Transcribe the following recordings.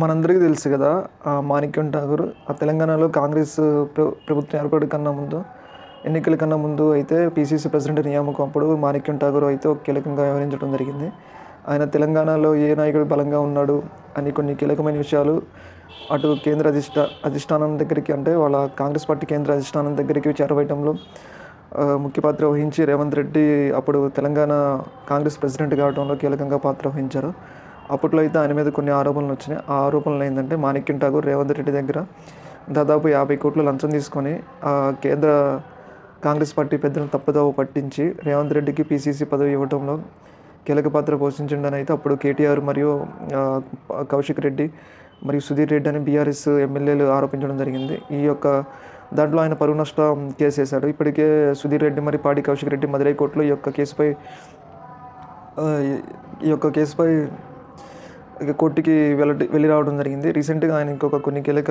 మనందరికీ తెలుసు కదా మాణిక్యం ఠాగూర్. ఆ తెలంగాణలో కాంగ్రెస్ ప్రభుత్వం ఏర్పాటు కన్నా ముందు ఎన్నికల కన్నా ముందు అయితే పీసీసీ ప్రెసిడెంట్ నియామకం అప్పుడు మాణిక్యం ఠాగూర్ అయితే ఒక కీలకంగా వ్యవహరించడం జరిగింది. ఆయన తెలంగాణలో ఏ నాయకుడు బలంగా ఉన్నాడు అని కొన్ని కీలకమైన విషయాలు అటు కేంద్ర అధిష్ట అధిష్టానం దగ్గరికి అంటే వాళ్ళ కాంగ్రెస్ పార్టీ కేంద్ర అధిష్టానం దగ్గరికి చేరవేయటంలో ముఖ్య పాత్ర వహించి రేవంత్ రెడ్డి అప్పుడు తెలంగాణ కాంగ్రెస్ ప్రెసిడెంట్ కావడంలో కీలకంగా పాత్ర వహించారు. అప్పట్లో అయితే ఆయన మీద కొన్ని ఆరోపణలు వచ్చినాయి. ఆ ఆరోపణలు ఏంటంటే మాణిక్యం ఠాగూర్ రేవంత్ రెడ్డి దగ్గర దాదాపు యాభై కోట్లు లంచం తీసుకొని కేంద్ర కాంగ్రెస్ పార్టీ పెద్దలను తప్పుదోవ పట్టించి రేవంత్ రెడ్డికి పీసీసీ పదవి ఇవ్వడంలో కీలక పాత్ర పోషించిండని అయితే అప్పుడు కేటీఆర్ మరియు కౌశిక్ రెడ్డి మరియు సుధీర్ రెడ్డి అని బీఆర్ఎస్ ఎమ్మెల్యేలు ఆరోపించడం జరిగింది. ఈ యొక్క దాంట్లో ఆయన పరువు నష్టం కేసు వేశాడు. ఇప్పటికే సుధీర్ రెడ్డి మరి పాడి కౌశిక్ రెడ్డి మదురై కోర్టులో ఈ యొక్క కేసుపై ఈ యొక్క కేసుపై ఇక కోర్టుకి వెళ్ళ వెళ్ళి రావడం జరిగింది. రీసెంట్గా ఆయన ఇంకొక కొన్ని కీలక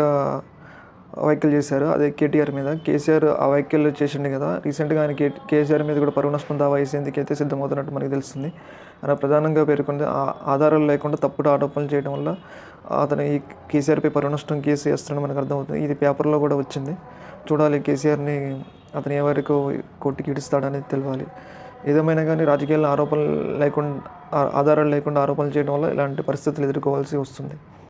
వ్యాఖ్యలు చేశారు. అదే కేటీఆర్ మీద. కేసీఆర్ ఆ వ్యాఖ్యలు చేసిండు కదా. రీసెంట్గా ఆయన కే కేసీఆర్ మీద కూడా పరువు నష్టం దావా వేసేందుకు అయితే సిద్ధమవుతున్నట్టు మనకి తెలుస్తుంది. ఆయన ప్రధానంగా పేర్కొంది ఆ ఆధారాలు లేకుండా తప్పుడు ఆరోపణలు చేయడం వల్ల అతను ఈ కేసీఆర్పై పరువు నష్టం కేసు వేస్తున్నాడు మనకు అర్థమవుతుంది. ఇది పేపర్లో కూడా వచ్చింది. చూడాలి కేసీఆర్ని అతను ఏ వరకు కోర్టుకి ఇడుస్తాడనేది తెలియాలి ఏదేమైనా కానీ రాజకీయాల్లో ఆరోపణలు లేకుండా ఆధారాలు లేకుండా ఆరోపణలు చేయడం వల్ల ఇలాంటి పరిస్థితులు ఎదుర్కోవాల్సి వస్తుంది.